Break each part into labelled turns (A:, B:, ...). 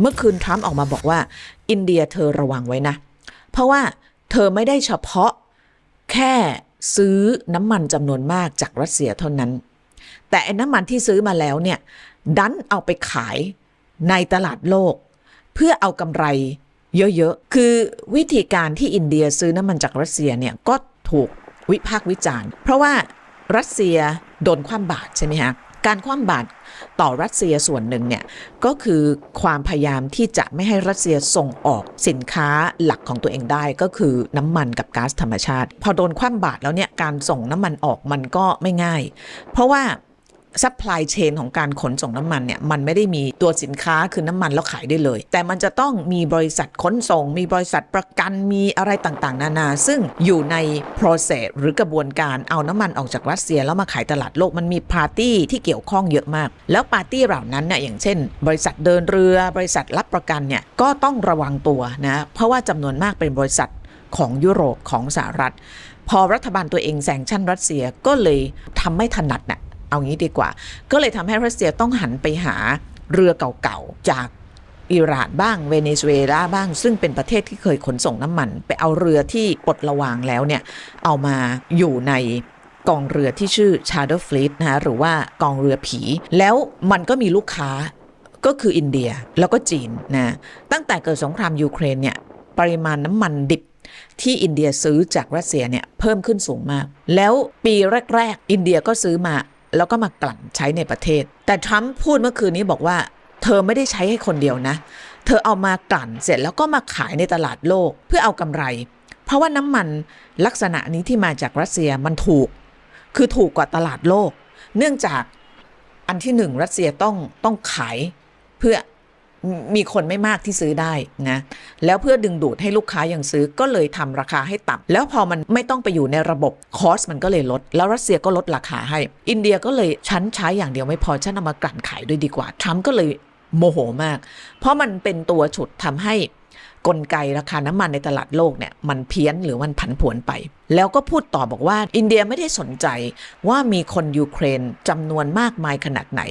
A: เมื่อคืนทรัมป์ออกมาบอกว่า อินเดียเธอระวังไว้นะ เพราะว่าเธอไม่ได้เฉพาะแค่ซื้อน้ำมันจำนวนมากจากรัสเซียเท่านั้น แต่ไอ้น้ำมันที่ซื้อมาแล้วเนี่ย ดันเอาไปขายในตลาดโลก เพื่อเอากำไรเยอะๆ คือวิธีการที่อินเดียซื้อน้ำมันจากรัสเซียเนี่ยก็ถูกวิพากษ์วิจารณ์ เพราะว่ารัสเซียโดนคว่ำบาตรใช่ไหมฮะ การคว่ำบาตรต่อรัสเซียส่วนหนึ่งเนี่ยก็คือความพยายามที่จะไม่ให้รัสเซียส่งออกสินค้าหลักของตัวเองได้ก็คือน้ำมันกับก๊าซธรรมชาติ พอโดนคว่ำบาตรแล้วเนี่ยการส่งน้ำมันออกมันก็ไม่ง่าย เพราะว่า ซัพพลายเชนของการขนส่งน้ำมันเนี่ยมันไม่ได้มีตัวสินค้าคือน้ำมันแล้วขายได้เลย แต่มันจะต้องมีบริษัทขนส่ง มีบริษัทประกันมีอะไรต่างๆ นานา ซึ่งอยู่ใน process หรือกระบวนการเอาน้ำมันออกจากรัสเซียแล้วมาขายตลาดโลกมันมีปาร์ตี้ที่เกี่ยวข้องเยอะมาก แล้วปาร์ตี้เหล่านั้นเนี่ยอย่างเช่น บริษัทเดินเรือบริษัทรับประกันเนี่ยก็ต้องระวังตัวนะเพราะว่าจำนวนมากเป็นบริษัทของยุโรปของสหรัฐ พอรัฐบาลตัวเองแซงชั่นรัสเซียก็เลยทำไม่ถนัดน่ะ เอางี้ดีกว่า ก็เลยทำให้รัสเซียต้องหันไปหาเรือเก่าๆ จากอิหร่านบ้างเวเนซุเอลาบ้าง ซึ่งเป็นประเทศที่เคยขนส่งน้ำมัน ไปเอาเรือที่ปลดระวางแล้วเนี่ย เอามาอยู่ในกองเรือที่ชื่อ Shadow Fleet นะคะหรือว่ากองเรือผี แล้วมันก็มีลูกค้าก็คืออินเดียแล้วก็จีนนะตั้งแต่เกิดสงครามยูเครนเนี่ยปริมาณน้ำมันดิบที่อินเดียซื้อจากรัสเซียเนี่ยเพิ่มขึ้นสูงมาก แล้วปีแรก ๆ อินเดียก็ซื้อมา แล้วก็มากลั่นใช้ในประเทศ แต่ทรัมป์พูดเมื่อคืนนี้บอกว่า เธอไม่ได้ใช้ให้คนเดียวนะ เธอเอามากลั่นเสร็จแล้วก็มาขายในตลาดโลกเพื่อเอากำไร เพราะว่าน้ำมันลักษณะนี้ที่มาจากรัสเซียมันถูก คือถูกกว่าตลาดโลก เนื่องจากอันที่หนึ่งรัสเซียต้องต้องขายเพื่อ มีคนไม่มากที่ซื้อได้นะแล้วเพื่อดึงดูดให้ลูกค้ายังซื้อก็เลยทำราคาให้ต่ำแล้วพอมันไม่ต้องไปอยู่ในระบบคอสมันก็เลยลด แล้วรัสเซียก็ลดราคาให้ อินเดียก็เลยชั้นใช้อย่างเดียวไม่พอฉันเอามากลั่นขายด้วยดีกว่าทรัมป์ก็เลยโมโหมาก เพราะมันเป็นตัวฉุดทำให้ กลไกราคาน้ำมันในตลาดโลกเนี่ยมันเพี้ยนหรือมันผันผวนไป แล้วก็พูดต่อบอกว่า อินเดียไม่ได้สนใจว่ามีคนยูเครนจำนวนมากมายขนาดไหน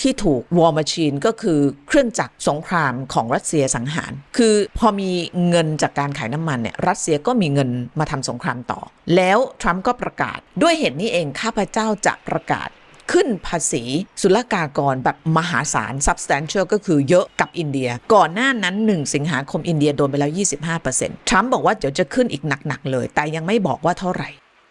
A: ที่ถูกวอร์มาชีนก็คือเครื่องจักรสงครามของรัสเซียสังหาร คือพอมีเงินจากการขายน้ำมันเนี่ยรัสเซียก็มีเงินมาทำสงครามต่อ แล้วทรัมป์ก็ประกาศด้วยเหตุนี้เองข้าพเจ้าจะประกาศ ขึ้นภาษีศุลกากรแบบมหาศาล substantial ก็คือเยอะกับอินเดีย ก่อนหน้านั้น 1 สิงหาคมอินเดียโดนไปแล้ว 25%ทรัมป์บอกว่าเดี๋ยวจะขึ้นอีกหนัก ๆ เลย แต่ยังไม่บอกว่าเท่าไหร่